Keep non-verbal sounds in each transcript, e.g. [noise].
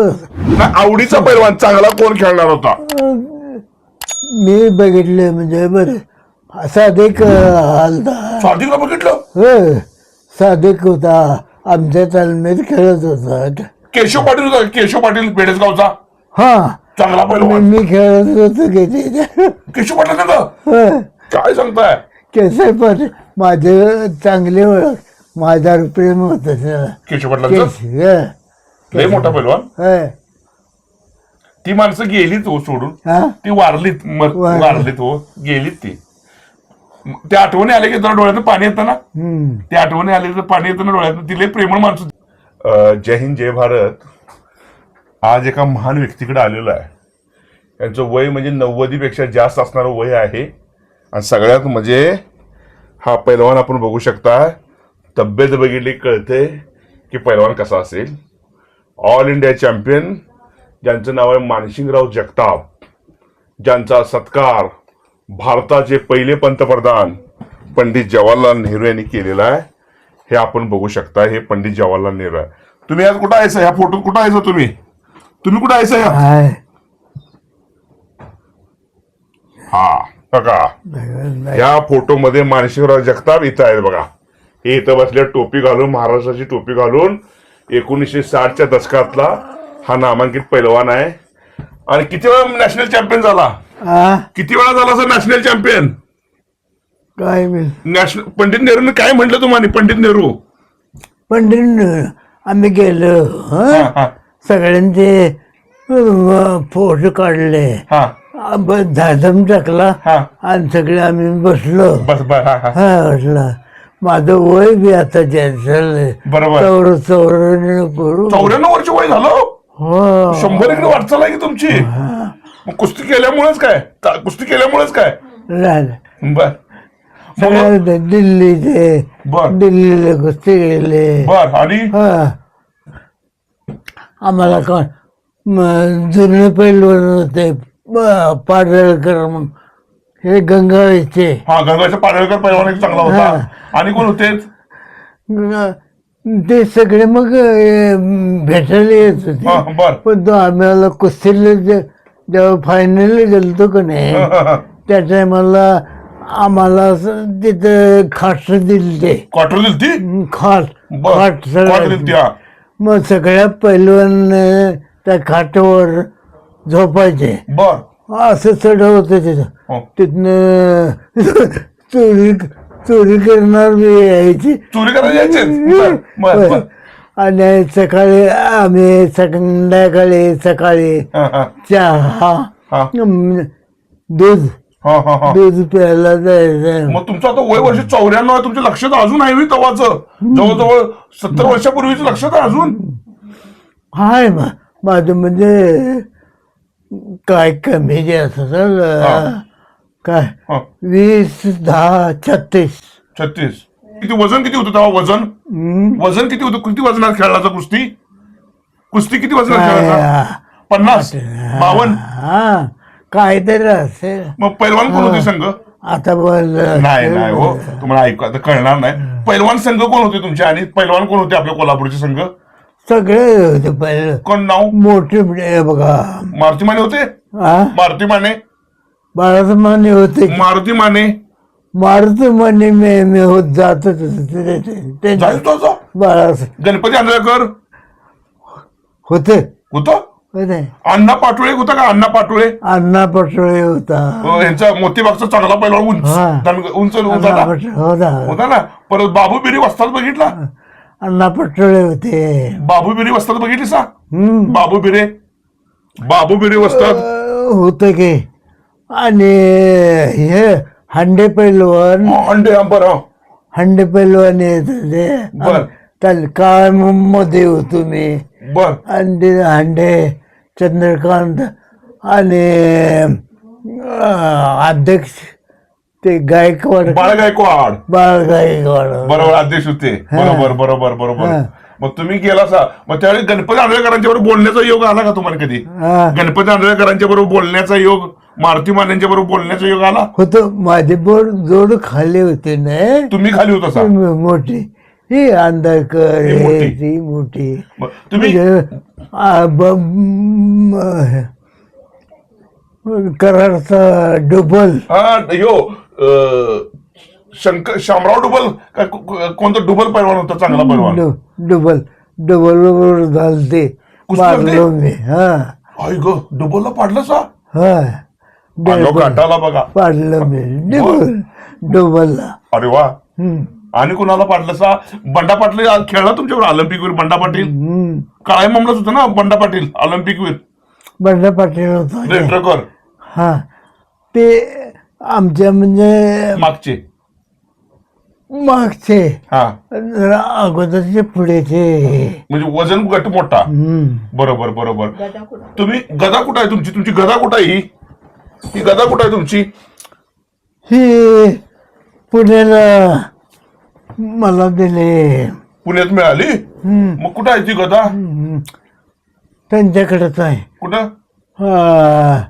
नाही, आवडीचा पैलवान चांगला कोण खेळणार होता? मी बघितले म्हणजे बरं साधिक हलदा. स्वादिकला बघितलं? हो साधिक होता आमच्या तालमीत खेळत होता. केशव पाटील होता केशव पाटील बेडसगावचा? हा. चांगला पैलवान. मी खेळत होतो केशव पाटील ना गं? हो. काय सांगताय? केसर पण माझे चांगले ओळख माझ्यावर प्रेम होत केशव पाटलांचं? लय मोठा पैलवान. ती माणसं गेलीच हो सोडून. ती वारलीत मर- वारली. वारलीत हो गेलीत ती. ते आठवणी आले की जरा डोळ्यातून पाणी येतं ना? ते आठवणी आले तर पाणी येतं ना डोळ्यातून? तिले प्रेमळ माणसं जय हिंद जय भारत. आज एका महान व्यक्तीकडे आलेलो आहे. त्यांचं वय म्हणजे नव्वदीपेक्षा जास्त असणारं वय आहे. आणि सगळ्यात म्हणजे हा पैलवान आपण बघू शकता. तब्येत बघितली कळते की पैलवान कसा असेल. ऑल इंडिया चॅम्पियन ज्यांचं नाव आहे मानसिंगराव जगताप ज्यांचा सत्कार भारताचे पहिले पंतप्रधान पंडित जवाहरलाल नेहरू यांनी केलेला आहे हे आपण बघू शकता हे पंडित जवाहरलाल नेहरू आहे. तुम्ही आज कुठं आहेसा? ह्या फोटोत कुठं आहेसा तुम्ही? तुम्ही कुठं आहेसा? ह्या. हा बघा. या फोटोमध्ये मानसिंगराव जगताप इथं आहेत बघा. हे इथं बसले टोपी घालून महाराष्ट्राची टोपी घालून एकोणीसशे साठच्या दशकातला हा नामांकित पैलवान आहे. आणि किती वेळा नॅशनल चॅम्पियन झाला? किती वेळा झाला सर नॅशनल चॅम्पियन काय मी? नॅशनल पंडित नेहरूने काय म्हटलं तुम्हाला? पंडित नेहरू. पंढरीन आम्ही गेलो हं? हा, हा, सगळ्यांचे अं, फोटो काढले. हा. धादम टाकला हा. आणि सगळे आम्ही बसलो. बस बर हा हा. हा बसला. माझं वय बी आता झालंय बरोबर. चौर चौऱ्याण्णव करू. चौऱ्याण्णव वर्ष वय झालं? हो. शंभर इकडे वाटचाल आहे की तुमची? मग कुस्ती केल्यामुळेच काय? ता- कुस्ती केल्यामुळेच काय. बर. सगळ्या दिल्लीचे. बर. दिल्लीला कुस्ती गेले बर. आणि? हा. आम्हाला कोण म- जुने पैलवान होते. पाडळकर म्हणून. हे गंगावेचे. हा गंगाच्या पाडळकर पैलवान एक चांगला होता. आणि कोण होते? ते सगळे मग अं, भेटायला येत हा होते बर. पण तो आम्हाला कुस्तीला जे- जेव्हा फायनल गेलतो का नाही त्या टायमाला आम्हाला असं तिथं खाट दिली ते. क्वार्टर दिली ती खाट. बर. खाट क्वार्टर सगळ्या हा. मग सगळ्या पैलवान त्या खाटावर झोपायचे. बर. असं चढव होतं तिथं हो. तिथनं [laughs] चोरी चोरी करणार बी यायची. चोरी बर आणि सकाळी आम्ही संध्याकाळी सकाळी हा, हा, चहा दूध. दूध प्यायला जायचं. मग तुमचं आता वय वर्ष चौऱ्याण्णव आहे तुमच्या लक्षात अजून आहे तवाचं. जवळजवळ सत्तर वर्षापूर्वीचं लक्षात अजून. हाय मा माझं म्हणजे काय कमी जे हा. काय? हा, वीस दहा छत्तीस. छत्तीस. किती वजन किती होतं तेव्हा वजन? हम्म. वजन किती होतं? किती वजनात खेळायचा कुस्ती? कुस्ती किती वजनात काय, खेळायचा पन्नास? बावन्न? हा. काहीतरी असेल. मग पैलवान कोण होते संघ? आता बोल. नाही नाही हो. तुम्हाला ऐकू आता कळणार नाही. पैलवान संघ कोण होते तुमचे? आणि पैलवान कोण होते आपल्या कोल्हापूरचे संघ? सगळे होते पहिले. कोण नाव? मोठे मोठे बघा. मारुती माने होते? हा? मारुती माने? बाळाचं माने होते. मारुती माने? मारुती माने मी मी होत जातच होते. जायचं तो असं? बाळाचं गणपती आंधळेकर? होते. होतं? होते. अण्णा पाटोळे होता का अण्णा पाटोळे? अण्णा पटोळे होता. अं, यांचा मोतीबागचा चांगला पैलवान उंच. हा. उंच अण्णा होता. पटोळे होता. होता ना? परत बाबू बिरी वस्तात बघितला? अण्णा पटोळे होते. बाबू बिरी वस्तात बघितली सा हम्म. बाबू बिरे. बाबू बिरी वस्तात होत की. आणि हे हंडे पैलवान. अंडे अंबर हा. हंडे पैलवान येत होते बर. त्याला काय मध्ये होतो मी बर. आणि ते हंडे चंद्रकांत. आणि अं, अध्यक्ष ते गायकवाड. बाळ गायकवाड बाळ गायकवाड बरोबर अध्यक्ष होते बरोबर बरोबर बरोबर. मग तुम्ही गेला सा मग त्यावेळी गणपती आंधळेकरांच्या बरोबर बोलण्याचा योग आला का तुम्हाला कधी? गणपती आंधळेकरांच्या बरोबर बोलण्याचा योग मारुती मान्यांच्या बरोबर बोलण्याचा योग आला? होत. माझे बोट जोड खाली होते ना. तुम्ही खाली होता मोठी. ही अंधकर ही मोठी. ती मोठी. मग तुम्ही कराडचा डबल. हा यो शंकर शामराव डुबल कोणता डुबल पैलवान होता? चांगला पैलवान. डबल डबल वर झालते? मारलो मी हा. आई ग डुबलला पाडलं सा हा आलो डबल काटाला बघा. पाडलं मी डबल डबलला. अरे वा. हम्म. आणि कुणाला पाडलं सा बंडा पाटील खेळला तुमच्यावर ऑलिम्पिक वीर बंडा पाटील? हम्म. काळ्या मामलाच होतं ना बंडा पाटील ऑलिम्पिक वीर बंडा पाटील होता. हा. ते आमच्या म्हणजे मागचे. मागचे. हा. जरा अगोदरचे पुढेचे. म्हणजे वजन गट मोठा. हम्म. बरोबर बरोबर. तुम्ही गदा कुठं आहे तुमची? तुमची गदा कुठं आहे ही? ही गदा कुठं आहे तुमची? ही पुण्याला मला दिले. पुण्यात मिळाली? हम्म. मग कुठं आहे ती गदा? हम्म. त्यांच्याकडेच आहे. कुठं? हा.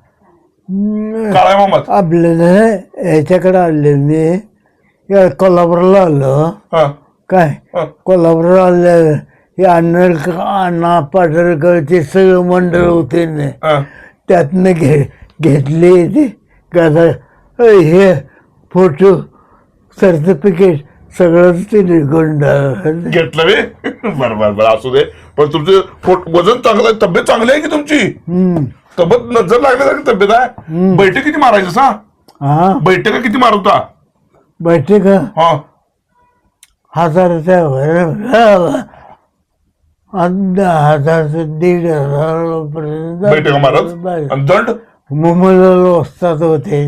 काळ्या मामात आपल्याला याच्याकडे आले मी. या कोल्हापूरला आलो. हा. काय? हा. कोल्हापूरला आले. हे अण्णा अण्णा पाटरकरचे सगळं मंडळ होते ना. हा. त्यातनं घे घेतले ते. गादा हे फोटो सर्टिफिकेट सगळंच ते निघून. घेतलं वे बरं बरं बरं. असू दे. पण तुमचं पोट वजन चांगलं आहे तब्येत चांगली आहे की तुमची. तब्येत नजर लागल्यासारखी तब्येत आहे बैठक किती मारायचं सा हा. बैठका किती मारवता? बैठे का हा हजाराच्या वर हजारचं दीड हजार बैठका मारत? आणि दंड? मुंबईला वस्तात होते.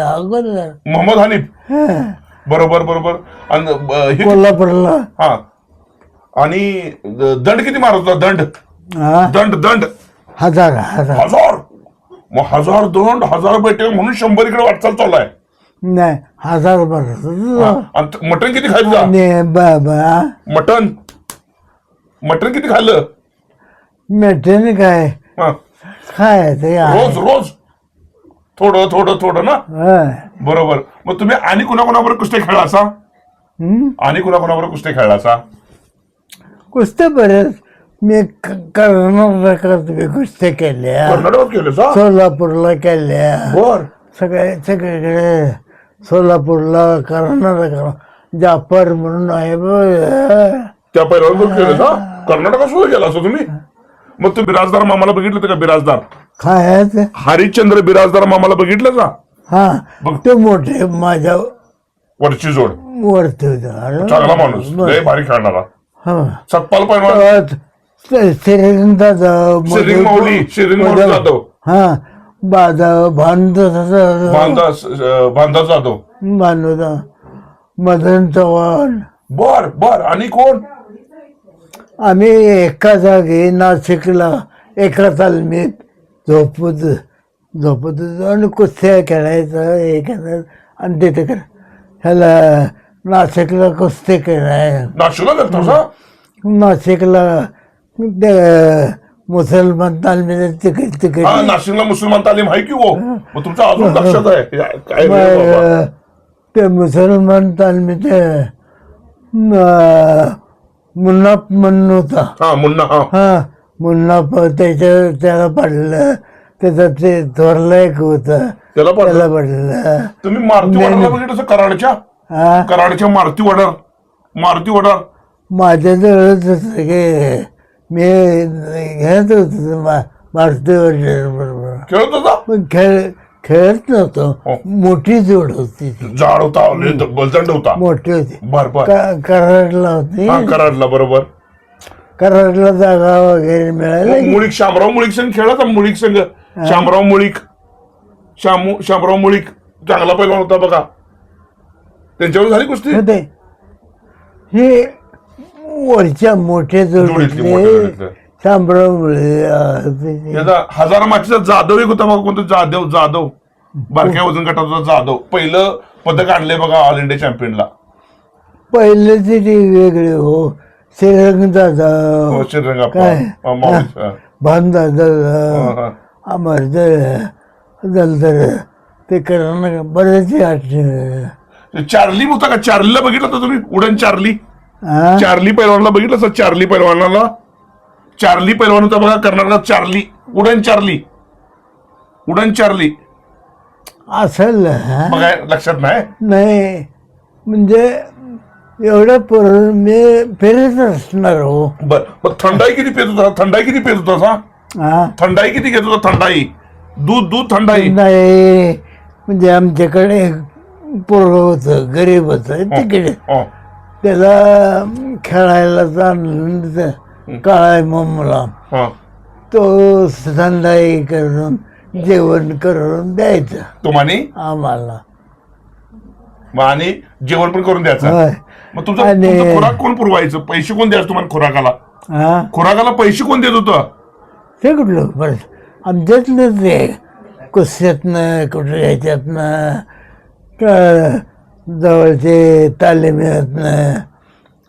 अगोदर. मोहम्मद हनीफ? हा. बरोबर बरोबर. आणि ब- हे कोल्हापूरला. हा. आणि दंड किती मारवता? दंड. हा. दंड दंड. हजार हजार. हजार? मग हजार दंड हजार बैठक म्हणून शंभर इकडे वाटचाल चालू आहे. नाही हजार. बरं. आणि मटण किती खायचं आणि बाबा मटण. मटण किती खाल्लं? मेटेन काय? हा. खायचं यार. रोज रोज? थोडं थोडं थोडं ना? हा. बरोबर. मग तुम्ही आणि कुणाकुणाबरोबर कुस्त्या खेळासा हम्म? आणि कुणाकुणाबरोबर कुस्त्या खेळासा कुस्त्या बरेच. मी क- कर्नाटकात कुस्त्या केल्या. कर्नाटकात केलं सा सोलापूरला केल्या. बर. सगळे सगळीकडे सोलापूरला कर्नाटकाला जाफर म्हणून आहे बघ. त्या पहिल्यावर केलं सा कर्नाटकात सुद्धा गेला असं तुम्ही? मग तुम्ही बिराजदार मामाला बघितलं होतं का बिराजदार? खायचं हरिश्चंद्र बिराजदार मामाला बघितलं का हा. बघ. ते मोठे माझ्या वरची जोड. वरती होते. चांगला माणूस. लय भारी खेळणारा. हा. सतपाल पैलवान. श्रीरंग दादा श्रीरंग माऊली श्रीरंग माऊली जाधव. हा बाजा भांड बांधा बांधा जाधव. भानुदा मदन चव्हाण. बर बर. आणि कोण? आम्ही एका जागी नाशिकला एका तालमीत झोपत झोपत होतो आणि कुस्त्या खेळायचं हे करायचं आणि तिथे कर ह्याला नाशिकला कुस्ती खेळाय नाशिकला नाशिकला मुसलमान तालमीत तिकडे हा तिकडे नाशिकला मुसलमान तालीम आहे की हो? मग तुमचं अजून लक्षात आहे. या- काय रे बाबा. मग ते मुसलमान तालमीत म- मुन्ना म्हणून होता. हा मुन्ना हा. हा त्याच्या त्याला पडलं. त्याचं ते थोरलं एक होतं. त्याला पण त्याला पडलं. तुम्ही मारुती वडारला बघितलं असं कराडच्या? हा. कराडच्या मारुती वडार मारुती वडार माझ्या जवळच होतं की मी घेत होतो बरोबर. खेळत होता? पण खेळ खेळत नव्हतो. हो. मोठी जोड होती ती. झाड होता लय बलदंड होता. मोठी होती. बर बर. क- कराडला होती. हा कराडला बरोबर. कराडला जागा वगैरे मिळाली. मग मुळीक शामराव मुळीक संघ खेळायचा मुळीक संघ शामराव मुळीक. शामू शामराव मुळीक चांगला पहिला होता बघा. त्यांच्यावर झाली कुस्ती? होते. हे वरच्या मोठ्या जोडीतले होते याचा हजार माचीचा जाधव एक होता बघा कोणतं जाधव जाधव. बारक्या वजन गटाचा जाधव. पहिलं पदक आणलंय बघा ऑल इंडिया चॅम्पियनला पहिले ते वेगळे हो. श्रीरंग दादा. हो. काय. भान दादा. अमर दलदर ते करणं बरेच आठ चार्ली होता का? चार्लीला बघितलं होतं तुम्ही? उडन चार्ली? हा? चार्ली पैलवानला बघितलं सर चार्ली पैलवानाला? चार्ली पैलवान होता बघा कर्नाटकात चार्ली. उडन चार्ली. उडन चार्ली. असेल हा? बघा लक्षात नाही? नाही. म्हणजे एवढं पर मी फिरत असणार हो. बर. मग थंडाई किती पेत होता? थंडाई किती पेत होता असा? हा? थंडाई किती घेत होता? थंडाई. दूध दूध थंडाई. नाही. म्हणजे आमच्याकडे पोरग होतं गरीब होतं तिकडे. हो. त्याला खेळायला चाललं काळा मम्मला हा. तो संदाई करून जेवण करून द्यायचं तुम्हाने आम्हाला मग आणि जेवण पण करून द्यायचं मग तुमचा आणि- तुमचं खुराक कोण पुरवायचं पैसे कोण द्यायचं तुम्हाला खुराकाला हा खुराकाला पैसे कोण देत होतं ते कुठलं बरं आमच्यातलं ते कुस्त्यातनं कुठं ह्याच्यातनं का जवळचे तालिमीतनं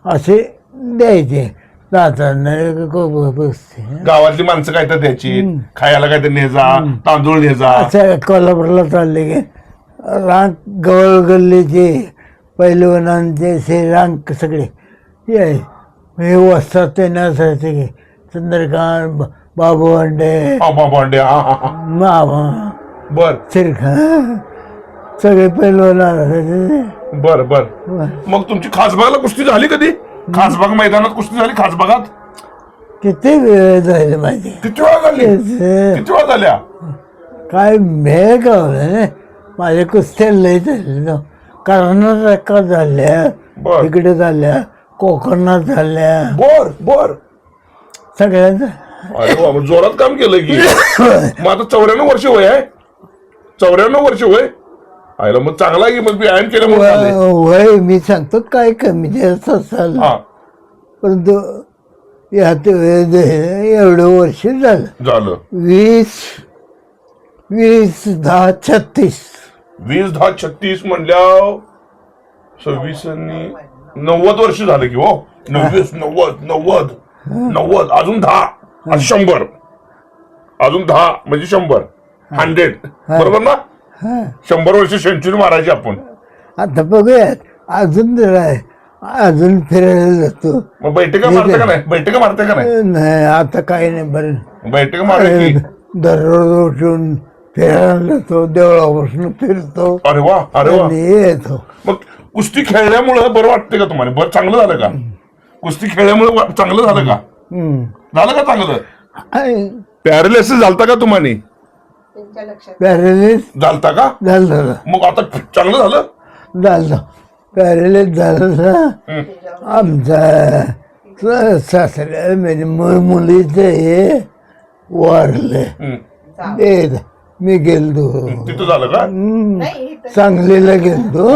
असे द्यायचे. गावातली माणसं काय तर द्यायची. खायला काय तर नेजा तांदूळ नेजा असं कोल्हापूरला चालले गे रांक गवळ गल्लीचे पैलवानांचे असे रांक सगळे. हे वस्तात ते नसायचे की चंद्रकांत बाबू अंडे बाबा हा मामा बर. सिरखा. सगळे पैलवान असायचे बर बर. मग तुमची खासबागला कुस्ती झाली कधी? खासबाग मैदानात कुस्ती झाली खासबागात? किती वेळ झाले माझे? किती वेळा झाली? ते किती वेळा झाल्या? काय मेळ गावलं माझ्या कुस्त्या लय झाले कर्नाटकात झाल्या बर. इकडे झाल्या कोकणात झाल्या. बर बर. सगळ्याच अरे बाबा जोरात काम केलं की. [coughs] मग आता चौऱ्याण्णव वर्ष वय आहे. चौऱ्याण्णव वर्ष वय. आयला मग चांगला आहे की मग व्यायाम केल्यामुळे झालंय. वय मी सांगतो काय कमी जास्त असाल हा. परंतु यात एवढं वर्ष झालं. झालं. वीस वीस दहा छत्तीस. वीस दहा छत्तीस म्हणल्या सव्वीस आणि नव्वद वर्ष झालं की हो. नव्वीस नव्वद नव्वद नव्वद अजून दहा. शंभर. अजून दहा म्हणजे शंभर. हंड्रेड. बरोबर ना? शंभर वर्ष सेंचुरी मारायची आपण. आता बघूयात. अजून जरा आहे. अजून फिरायला जातो. मग बैठका मारते का नाही? बैठका मारते का नाही? नाही आता काही नाही बरं. बैठका मारते की? दररोज उठून फिरायला जातो देवळापासून फिरतो. अरे वा अरे वा. आणि येतो. मग कुस्ती खेळल्यामुळं बरं वाटते का तुम्हाला? बरं चांगलं झालं का? कुस्ती खेळल्यामुळे वा- चांगलं झालं का? हम्म. झालं का चांगलं? आणि पॅरालिसिस झालता का तुम्हाला पॅरेलिस. झालता का? झालं मग आता चांगलं झालं? झालं. पॅरेलिस झालं ना. आमचा स- सासऱ्या म्हणजे मु- मुलीचं हे वारले हम्म. ते मी गेलतो. तिथं झालं का? हम्म. सांगलीला गेलतो.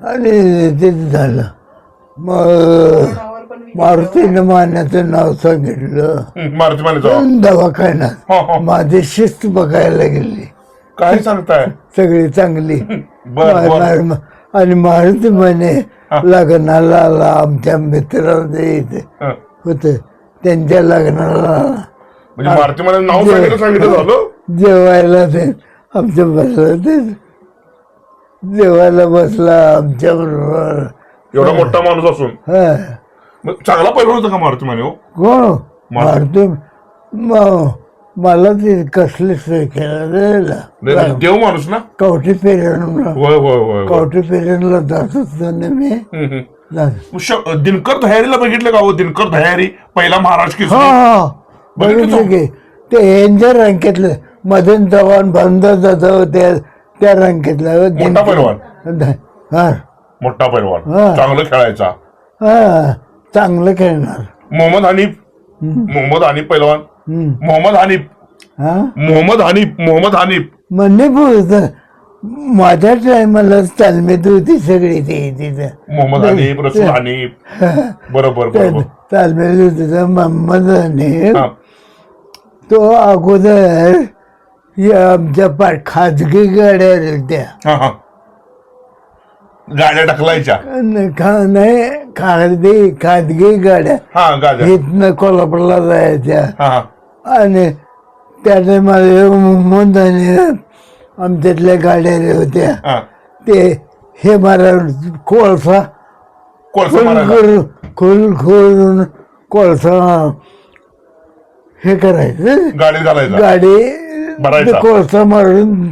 आणि ते झालं. मग मारुतीनं मान्याचं नाव सांगितलं. मारुती माने जाऊ दवाखान्यात. हो हो. माझी शिस्त बघायला गेली. काय सांगताय? सगळी चांगली. [laughs] बर बर. मा- मा- आणि मारुती म्हणे लग्नाला आला आमच्या मित्राला इथे हं. होते. त्यांच्या लग्नाला आला. म्हणजे मारुती माने नाव सांगितलं सांगितलं झालं? जेवायला ते आमच्या बसला ते जेवायला बसला आमच्या बरोबर. एवढा मोठा माणूस असून. हा. मग चांगला पैलवान होता का मारुती माने हो कोण मारुती. म- मला ते कसले सोय केला नाही, नाही, देव माणूस ना? कवठी पेरणला होय होय होय होय. कवठी पेरणला जात मी. हम्म, हम्म. जात मग श- दिनकर दह्यारीला बघितलं का हो? दिनकर दह्यारी पहिला महाराज हा केसरी? हा बघितलं? की ते यांच्या रँकेतलं मदन चव्हाण बंद जातो त्या त्या रँकेतलं मोठा पैलवान. हा. मोठा पैलवान. हा. चांगलं खेळायचा. हा. चांगलं खेळणार. मोहम्मद हनीफ. मोहम्मद हनीफ पैलवान. हम्म. मोहम्मद हनीफ. हा? मोहम्मद हनीफ. मोहम्मद हनीफ. म्हणणे बोलत माझ्या टायमाला तालमीत होती सगळी ती तिथं. मोहम्मद हनीफ रसूल हनीफ. बरोबर बरोबर. तालमीत होती तर मोहम्मद हनीफ. हा. तो अगोदर या आमच्या पा खाजगी गाड्या होत्या. हा हा. गाड्या ढकलायच्या. न- खा- नाही खाजगी खाजगी गाड्या. हा गाड्या. इथनं कोल्हापूरला जायच्या. हा हा. आणि त्या टायमाला मोहम्मद हनीफ आमच्यातल्या गाड्या होत्या. हा. ते हे मारा कोळसा. कोळसा खोल मारायला करून खोल खोलून कोळसा हे करायचं. गाडीत घालायचा गाडी भरायचा. ते कोळसा मारून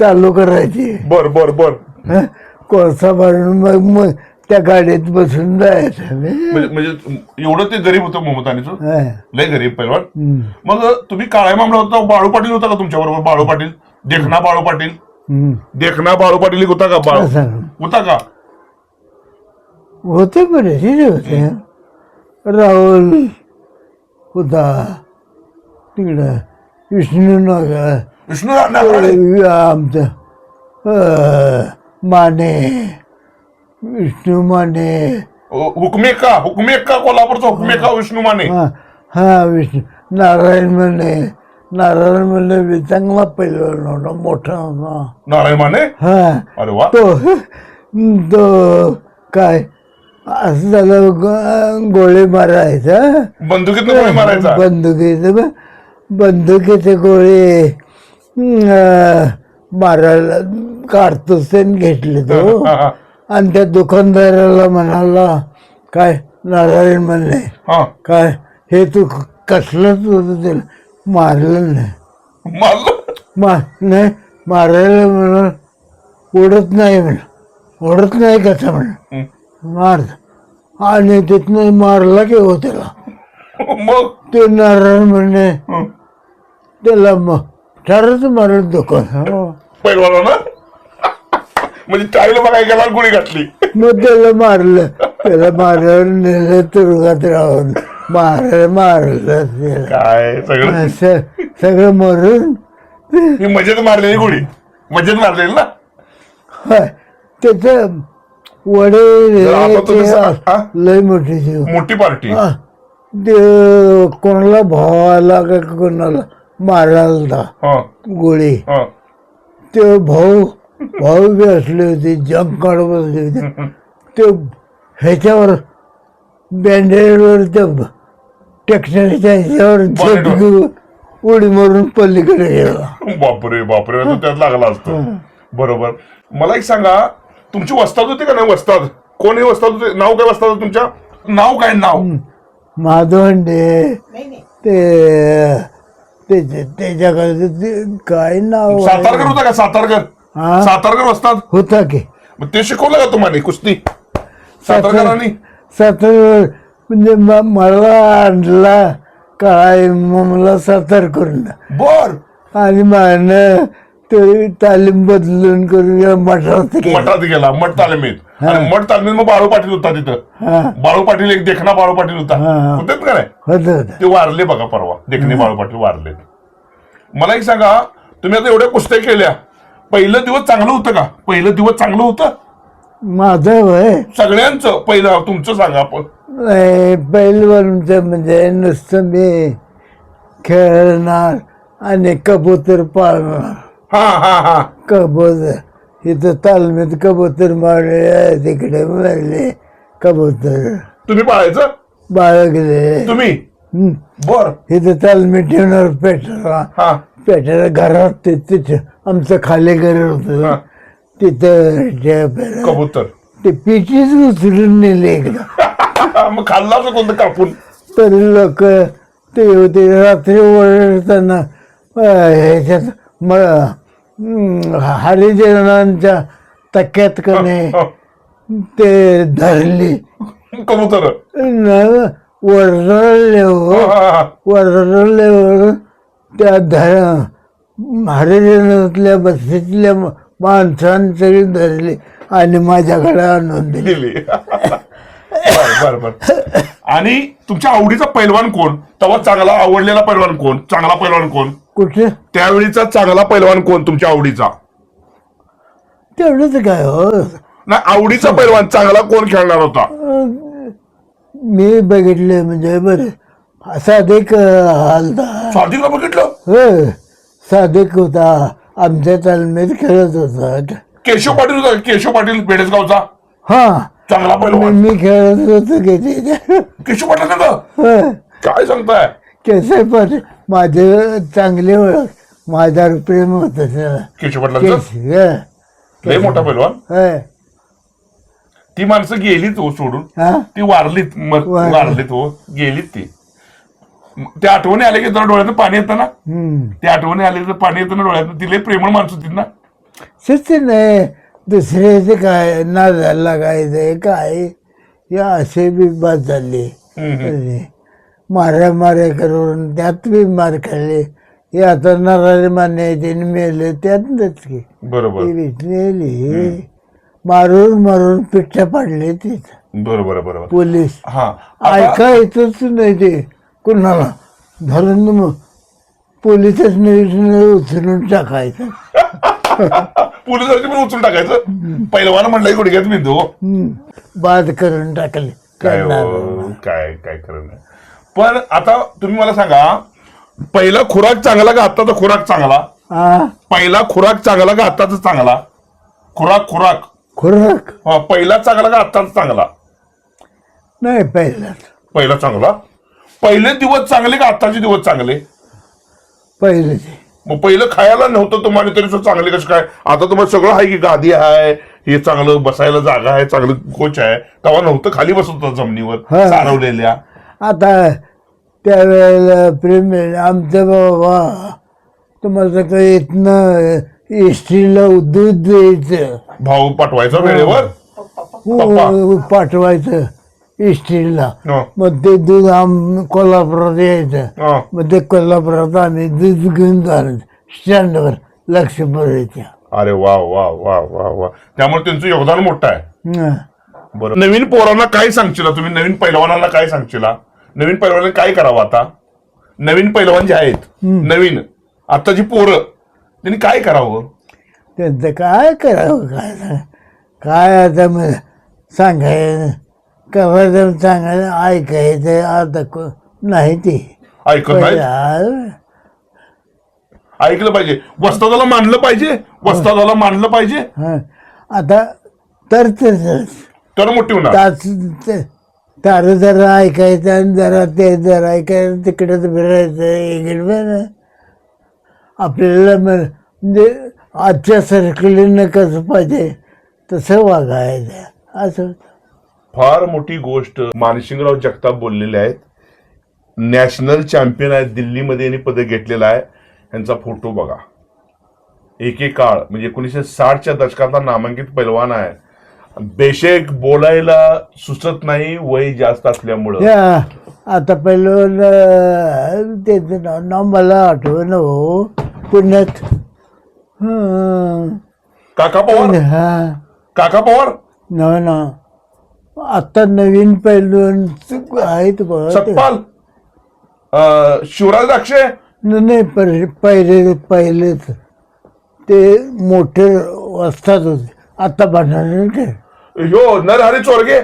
चालू करायची. बर बर बर. हं? कोळसा मारून मग मग त्या गाडीत बसून जायचं म्हणजे म्हणजे एवढं ते गरीब होतं मोहम्मद हं. लय गरीब पैलवान. हं. मग तुम्ही काळ्या मामला होता बाळू पाटील होता का तुमच्या बरोबर? बाळू पाटील. देखना बाळू पाटील. देखना बाळू पाटील एक होता का? बाळू? असं. होता का? होते बरेचसे होते. राहुल होता. तिकडं विष्णू नगर. विष्णू आमचं अं, माने. विष्णू माने हुकमेका हुकमेका कोल्हापूरचा हुकमेका विष्णू माने हा हा विष्णू नारायण माने नारायण माने बी चांगला पैलवान होता मोठा होता नारायण माने हा अरे वा तो तो काय असं झालं गो- गोळे मारायचा बंदुकीत गोळी मारायचा बंदुकीचे ब- बंदुकीचे गोळे अं, मारायला काढतोस घेतले तो हा, हा, आणि त्या दुकानदाराला म्हणाला काय नारायण म्हणले हा. काय हे तू कसलंच होतं त्याला? मारलं नाही. मारलं? मा नाही मारायला म्हणून उडत नाही म्हण उडत नाही कसं म्हण. मार. आणि तिथनं मारला की हो त्याला. मग? ते नारायण म्हणणे. त्याला मग ठरच मारत दुकान. हो. पैलवाना ना? म्हणजे बघाय गेला आणि गोळी घातली. मग त्याला मारलं. त्याला मारल्यावर नेलं तुरुंगात राहून. मार मारलं त्याला. काय सगळं? असं सगळं मरून. ही मजेत मारलेली गोळी. मजेत मारलेली ना? होय. त्याचं जर तुम्ही सा- हा? लय मोठी जीव मोठी पार्टी. हा. ते कोणाला भावाला का कोणाला मारायला हा. गोळी. हा. ते भाऊ भाऊ बी असले होते जंक काढ बसले होते. ते ह्याच्यावर बँडेजवर ते ट्रॅक्टरच्या ह्याच्यावर उडी मारून पलीकडे गेला. बापरे बापरे त्यात लागला असतो. बरोबर. मला एक सांगा तुमची वस्ताद होती का नाही वस्ताद? कोण हे वस्ताद होते? नाव काय वस्ताद होतं तुमच्या? नाव काय नाव? माधवंडे. ते ते त्याच्याकडे ते काय नाव आहे? सातारकर होता का सातारकर? हा? सातारकर वस्ताद होता की. मग ते शिकवलं का तुम्हाला कुस्ती? सातारकरांनी? सातार म्हणजे म- मला आणला काय मला सातार करून बर. आणि मान ते तालीम बदलून करून या मठात गेला. मठात गेला मठ तालमीत. आणि मठ तालमीत मग बाळू पाटील होता तिथं. हा. बाळू पाटील एक देखना बाळू पाटील होता. हा. होते का नाही? होत होत. ते वारले बघा परवा देखणे बाळू पाटील वारले मला एक सांगा तुम्ही आता एवढ्या कुस्त्या केल्या. पहिलं दिवस चांगलं होतं का? पहिलं दिवस चांगलं होतं? माधव आहे सगळ्यांचं? पहिलं तुमचं सांगा आपण. पहिलवानचं म्हणजे नुसतं मी खेळणार आणि कबूतर पाळणार. हा हा हा. कबूतर. इथं तालमीत कबूतर मारले तिकडे मारले कबूतर. तुम्ही पाळायचं? बाळगले. तुम्ही? हं. बर. इथं तालमी ठेवणार पेटाला हा. पेटाला घरात ते तिथं आमचं खाली घर हा. होतं तिथं ते कबूतर. ते पिठीच उचलून नेले एकदा. [laughs] मग खाल्ला असं कोणतं कापून? तरी लोक ते होते रात्री ओरडताना अं, ह्याच्यात म हरिजनांच्या तक्यात हा. ते धरली. कबूतर. न वरडले हो. हा, हा. त्या धर हरिजनातल्या बस्तीतल्या माणसांनी सगळी धरली आणि माझ्याकडे आणून दिली. बर बर आणि तुमच्या आवडीचा पैलवान कोण? तेव्हा चांगला आवडलेला पैलवान कोण? चांगला पैलवान कोण? कुठे? त्यावेळीचा चांगला पैलवान कोण तुमच्या आवडीचा? तेवढंच काय हो. नाही आवडीचा पैलवान चांगला कोण खेळणार होता? मी बघितले म्हणजे बरे. साधिक हालदार स्वाधीनला बघितलं? हो साधिक होता. आमच्या तालमीत खेळत होता. केशव पाटील होता? केशव पाटील बेडसगावचा. हा. चांगला मी पैलवान. मी खेळत होतो की ते. केशव पाटील? होय. काय सांगताय? केसर पण माझे चांगले ओळख माझ्यावर प्रेम होतं त्याला. केशव पाटलांचं? केस हं. लय मोठा पैलवान. होय. ती माणसं गेलीत हो सोडून. हा? ती वारलीत म- वारली. वारलीत हो. गेलीत ती. त्या आठवणी आले की जरा डोळ्यातून पाणी येतं ना? त्या आठवणी आले तर पाणी येतं ना डोळ्यातून? तिला प्रेमळ माणसं होती ना? सत्य नाही. दुसऱ्याचे काय नादाला लागायचं काय? हे असे बी बाद झाले. माऱ्या माऱ्या करून त्यात बी मार खाल्ले. हे आता नरारे मान्य मेले त्यातच की. बरोबर. ती विटलेली. मारून मारून पिठ्ठा पाडले तिथं. बरोबर बरोबर. पोलीस. हा. आता- ऐकायचंच नाही ते. कुणाला धरून मग पोलिसच उचलून टाकायचं. पोलिसांची पण उचलून टाकायचं. पहिलवान म्हणलं की गुडघ्यात बिंदू हो. हम्म. बाद करून टाकले. काय हो, काय काय खरं नाही. पण आता तुम्ही मला सांगा पहिला खुराक चांगला का आत्ताचा खुराक चांगला? हा पहिला खुराक चांगला का आत्ताचा चांगला? खुराक खुराक. खुराक? हा पहिला चांगला का आत्ताचा चांगला? नाही पहिलाच. पहिला चांगला? पहिले दिवस चांगले का आत्ताचे दिवस चांगले? पहिलं ते. मग पहिलं खायला नव्हतं तुम्हाला तरी सुद्धा चांगले कसं काय? आता तुम्हाला सगळं आहे की गादी आहे हे चांगलं बसायला जागा आहे चांगलं कोच आहे. तेव्हा नव्हतं खाली बसत होतं जमिनीवर हा. सारवलेल्या आता त्यावेळेला प्रेम आमचं बाबा तुम्हाला काही इथनं एसटीला दूध द्यायचं. भाऊ पाठवायचा वेळेवर? उ- पाठवायचं. एसटीला हं, मग ते दूध आम कोल्हापुरात यायचं. मग ते कोल्हापुरात आम्ही दूध घेऊन जाणार. स्टँडवर लक्ष भरायच्या अरे वा वा वा वा वा. त्यामुळे त्यांचं योगदान मोठं आहे. बरं. नवीन पोरांना काय सांगशील? तुम्ही नवीन पैलवानांना काय सांगशील नवीन पैलवानांनी काय करावं आता? नवीन पैलवान जे आहेत नवीन आताची पोरं त्यांनी काय करावं? त्यांचं काय करावं? काय काय आता मग सांगायचं करायचं सांगायचं ऐकायचं आता को- नाही ते. ऐकत नाही? पहिला- ऐकलं पाहिजे. वस्तादाला मानलं पाहिजे. वस्तादाला मानलं पाहिजे. हं. आता तर तर मोठी होणार. तास तार जरा ऐकायचं आणि जरा ते जरा ऐकायचं तिकडे फिरायचं इकडे आपल्याला म- म्हणजे आजच्या सर्कलीनं कसं पाहिजे. तसं वागायचं. असं होतं. फार मोठी गोष्ट मानसिंगराव जगताप बोललेले आहेत. नॅशनल चॅम्पियन आहेत दिल्लीमध्ये यांनी पदक घेतलेलं आहे. यांचा फोटो बघा. एकेकाळ म्हणजे एकोणीसशे साठच्या दशकातला नामांकित पैलवान आहे. बेशेक बोलायला सुचत नाही वय जास्त असल्यामुळं. आता पहिलं त्याचं नाव नाव मला आठवण हो. पुण्यात. काका पवार? हा. काका पवार? ना ना. आता नवीन पैलवान आहेत बघ अं, शिवराज अक्षय न- नाही पहिले पहिले पहिलेच. ते मोठे वस्तात होते आता बनवले ते. ह्यो नरहरी चोरगे?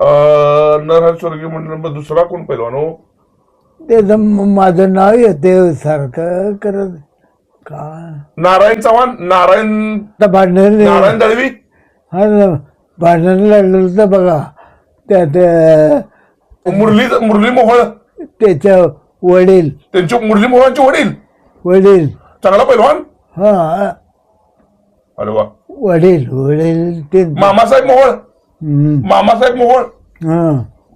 अं, नरहरी चोरगे म्हणलं दुसरा कोण पैलवान हो? त्याचं म- माझं नाव येते सारखं करत. का? नारायण चव्हाण नारायण आता भांडण नारायण दळवी? हा ना, भांडण लागलं तर बघा. त्यात मुरली मुरली मोहोळ. त्याच्या वडील. त्यांचे मुरली मोहोळांचे वडील. वडील. चांगला पैलवान. हा. अरे वा. वडील वडील ते मामासाहेब मोहोळ. मामासाहेब मोहोळ.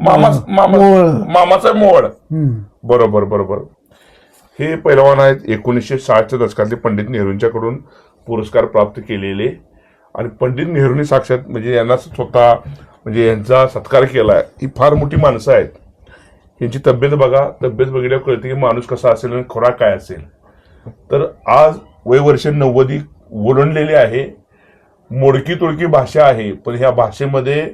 मामा मामा मोहोळ. मामासाहेब मोहोळ. बरोबर बरोबर. हे पैलवान आहेत एकोणीसशे साठच्या दशकातले पंडित नेहरूंच्याकडून पुरस्कार प्राप्त केलेले. आणि पंडित नेहरूंनी साक्षात म्हणजे यांना स्वतः म्हणजे यांचा सत्कार केला आहे ही फार मोठी माणसं आहेत. यांची तब्येत बघा तब्येत बघितल्यावर कळते की माणूस कसा असेल आणि खोराक काय असेल. तर आज वय वर्ष नव्वदी ओलंडलेली आहे. मोडकी तोडकी भाषा आहे पण ह्या भाषेमध्ये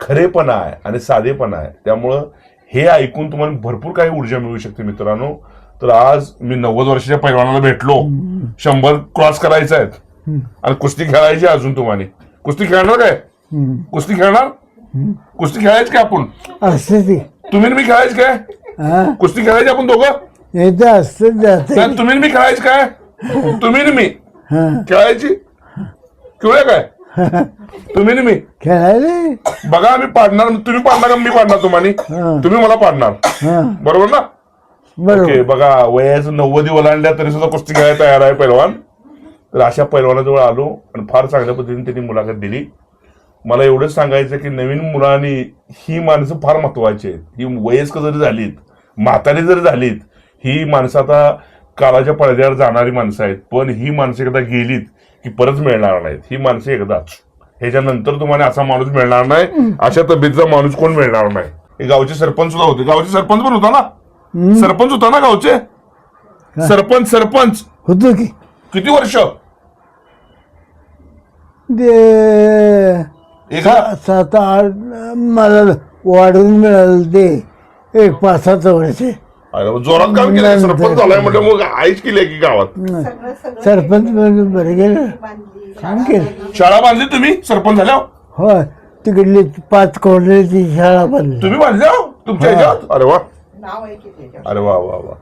खरेपणा आहे आणि साधेपणा आहे. त्यामुळं हे ऐकून तुम्हाला भरपूर काही ऊर्जा मिळू शकते मित्रांनो. तर आज मी नव्वद वर्षाच्या पैलवानाला भेटलो. शंभर क्रॉस करायचे आहेत आणि कुस्ती खेळायची अजून तुम्हाला. कुस्ती खेळणार काय. कुस्ती खेळणार? कुस्ती खेळायची काय आपण? ते. तुम्ही आणि मी खेळायची काय? हा. कुस्ती खेळायची आपण दोघं? हे तर असं जाते नाही, तुम्ही आणि मी खेळायची काय? तुम्ही आणि मी. हा. खेळायची? खेळूया काय? तुम्ही आणि मी. खेळायला? बघा आम्ही पाडणार. तुम्ही पाडणार का मी पाडणार तुम्हाला. तुम्ही मला पाडणार. हा. बरोबर ना? बरोबर. ओके बघा वयाचं नव्वदी ओलांडल्या तरी सुद्धा कुस्ती खेळायला तयार आहे पैलवान. तर अशा पैलवानाजवळ आलो आणि फार चांगल्या पद्धतीने त्यांनी मुलाखत दिली. मला एवढंच सांगायचं की नवीन मुलांनी ही माणसं फार महत्वाची आहेत. ही वयस्क जरी झालीत म्हातारी जरी झालीत ही माणसं आता काळाच्या पडद्यावर जाणारी माणसं आहेत. पण ही माणसं एकदा गेलीत की परत मिळणार नाहीत. ही माणसं एकदाच ह्याच्यानंतर तुम्हाला असा माणूस मिळणार नाही. अशा तब्येतीचा माणूस कोण मिळणार नाही. हे गावचे सरपंच सुद्धा होते. गावचे सरपंच पण होता ना? सरपंच होता ना गावचे? सरपंच सरपंच. होतो की. किती वर्ष? ते एक सा- सात आठ मला वाढून मिळालं ते. एक पाच सात वर्ष. अरे मग जोरात काम केलं सरपंच झालाय म्हटलं मग आईच केली की गावात? सरपंच म्हणून बरं गेलं छान केलं. शाळा बांधली. तुम्ही? सरपंच झाल्या होय. तिकडली पाच कोंडलीची शाळा बांधली. तुम्ही बांधल्या तुमच्या ह्याच्यात अरे वा. नाव आहे की त्याच्यावर. अरे वा वा वा.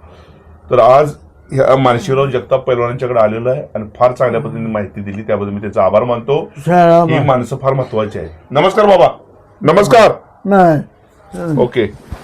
तर आज ह्या मानशीराव जगताप पैलवानांच्याकडे आलेलो आहे आणि फार चांगल्या पद्धतीने माहिती दिली. त्याबद्दल मी त्याचा आभार मानतो. ही. माणसं फार महत्वाची आहेत. नमस्कार बाबा. नमस्कार. नाही. ओके.